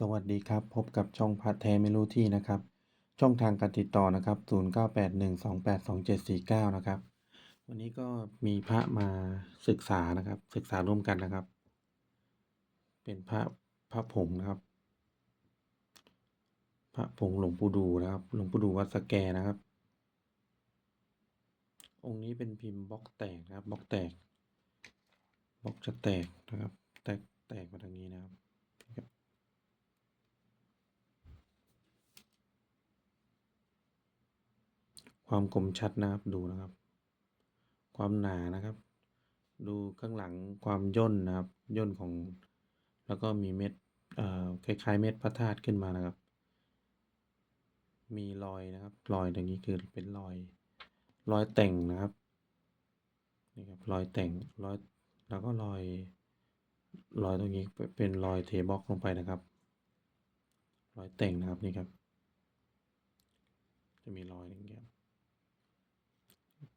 สวัสดีครับ พบกับช่องพระแท้ไม่รู้ที่นะครับ ช่องทางการติดต่อนะครับ 0981282749 นะครับ วันนี้ก็มีพระมาศึกษานะครับ ศึกษาร่วมกันนะครับ เป็นพระพระผงนะครับ พระผงหลวงปู่ดูนะครับ หลวงปู่ดูวัดสแกนะครับ องค์นี้เป็นพิมพ์บล็อกแตกนะครับบล็อกแตกบล็อกจะแตกนะครับ แตกแตกมาทางนี้นะ ความคมชัดนะครับดูนะครับ ความหนานะครับ ดูข้างหลังความย่นนะครับย่นของ แล้วก็มีเม็ดเอ่อคล้ายๆ เม็ดพระธาตุขึ้นมานะครับ มีรอยนะครับ รอยตรงนี้คือเป็นรอย รอยแต่งนะครับนี่ครับรอยแต่งรอยแล้วก็รอย รอยตรงนี้เป็นรอยเทบล็อกลงไปนะครับ รอยแต่งนะครับนี่ครับ จะมีรอยอย่างเงี้ย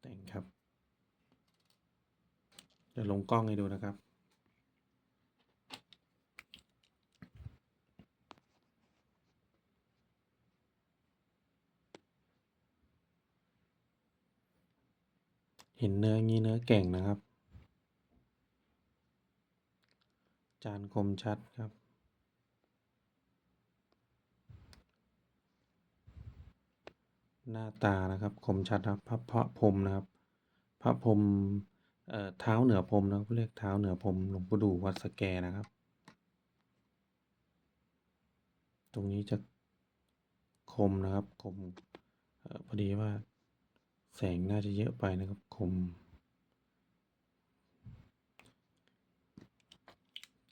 แต่งครับ จะลงกล้องให้ดูนะครับ เห็นเนื้อองนี้เนื้อแก่งนะครับ จานคมชัดครับหน้าตานะครับคมชัดครับพระพระพรหมนะครับ พระพรหม เอ่อเท้าเหนือพรมนะครับเรียกเท้าเหนือพรมหลวงปู่ดูวัดสแกนะครับ ตรงนี้จะคมนะครับคมออพอดีว่าแสงน่าจะเยอะไปนะครับคม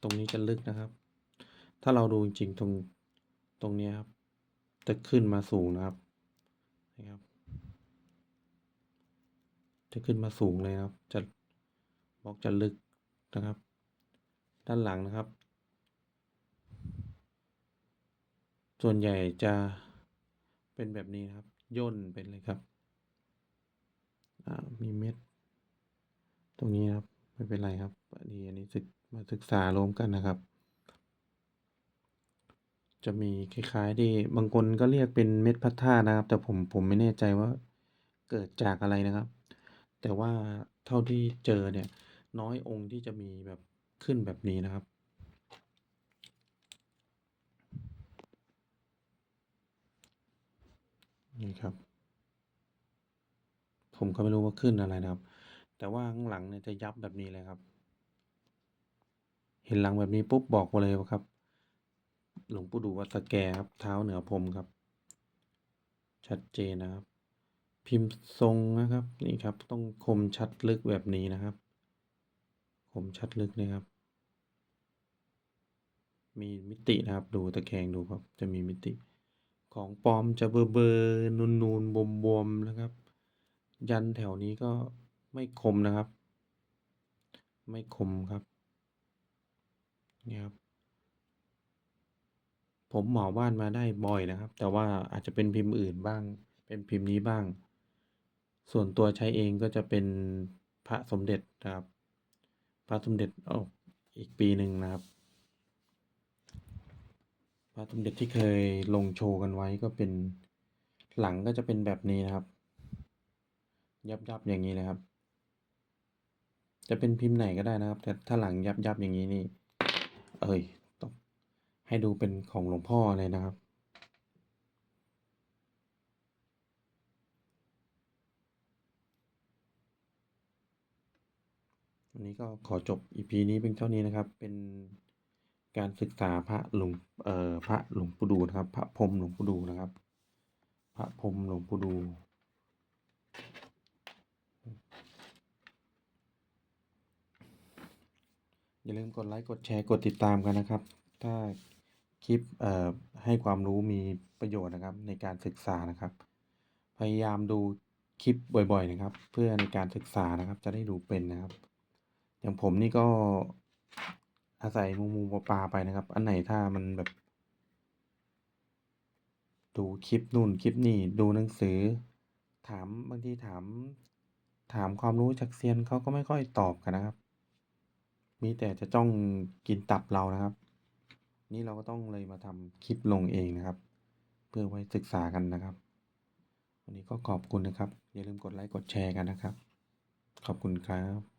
ตรงนี้จะลึกนะครับ ถ้าเราดูจริงๆตรงตรงนี้ครับ จะขึ้นมาสูงนะครับนะครับ จะขึ้นมาสูงเลยนะครับจะ บล็อกจะลึกนะครับ ด้านหลังนะครับ ส่วนใหญ่จะเป็นแบบนี้นครับ ย่นเป็นเลยครับ มีเม็ด ตรงนี้ครับ ไม่เป็นไรครับอันนี้อันนี้ศึกมาศึกษารวมกันนะครับ จะมีคล้ายๆที่บางคนก็เรียกเป็นเม็ดพระธานะครับ แต่ผมผมไม่แน่ใจว่าเกิดจากอะไรนะครับ แต่ว่าเท่าที่เจอเนี่ย น้อยองค์ที่จะมีแบบขึ้นแบบนี้นะครับ นี่ครับ ผมก็ไม่รู้ว่าขึ้นอะไรนะครับ แต่ว่าข้างหลังเนี่ยจะยับแบบนี้เลยครับ เห็นหลังแบบนี้ปุ๊บบอกเลยว่าครับ หลวงปู่ดูวัดสแกครับเท้าเหนือพรมครับ ชัดเจนนะครับพิมพ์ทรงนะครับนี่ครับต้องคมชัดลึกแบบนี้นะครับ มชัดลึกนะครับ มีมิตินะครับ ดูตะแคงดูครับ จะมีมิติ ของปลอมจะเบอร์เบอร์นูนนูนบวมบวมนะครับ ยันแถวนี้ก็ไม่คมนะครับ ไม่คมครับ นี่ครับ ผมเหมาบ้านมาได้บ่อยนะครับ แต่ว่าอาจจะเป็นพิมพ์อื่นบ้าง เป็นพิมพ์นี้บ้าง ส่วนตัวใช้เองก็จะเป็นพระสมเด็จนะครับ พระสมเด็จออกอีกปีหนึ่งนะครับ พระสมเด็จที่เคยลงโชว์กันไว้ก็เป็นหลังก็จะเป็นแบบนี้นะครับ ยับยับอย่างนี้เลยครับ จะเป็นพิมพ์ไหนก็ได้นะครับ แต่ถ้าหลังยับยับอย่างนี้นี่ เอ้ยต้องให้ดูเป็นของหลวงพ่อเลยนะครับ วันนี้ก็ขอจบ EP นี้เป็นเท่านี้นะครับ เป็นการศึกษาพระหลวงเอ่อพระหลวงปู่ดูนะครับ พระพรมหลวงปู่ดูนะครับ พระพรมหลวงปู่ดู อย่าลืมกดไลค์กดแชร์กดติดตามกันนะครับ ถ้าคลิปเอ่อให้ความรู้มีประโยชน์นะครับ ในการศึกษานะครับ พยายามดูคลิปบ่อยๆนะครับ เพื่อในการศึกษานะครับจะได้ดูเป็นนะครับ อย่างผมนี่ก็อาศัยมูมูปลาไปนะครับ อันไหนถ้ามันแบบ ดูคลิปนู่นคลิปนี่ดูหนังสือ ถามบางทีถาม ถามความรู้จากเซียนเขาก็ไม่ค่อยตอบกันนะครับ มีแต่จะจ้องกินตับเรานะครับ นี่เราก็ต้องเลยมาทำคลิปลงเองนะครับ เพื่อไว้ศึกษากันนะครับ วันนี้ก็ขอบคุณนะครับ อย่าลืมกดไลค์กดแชร์กันนะครับ ขอบคุณครับ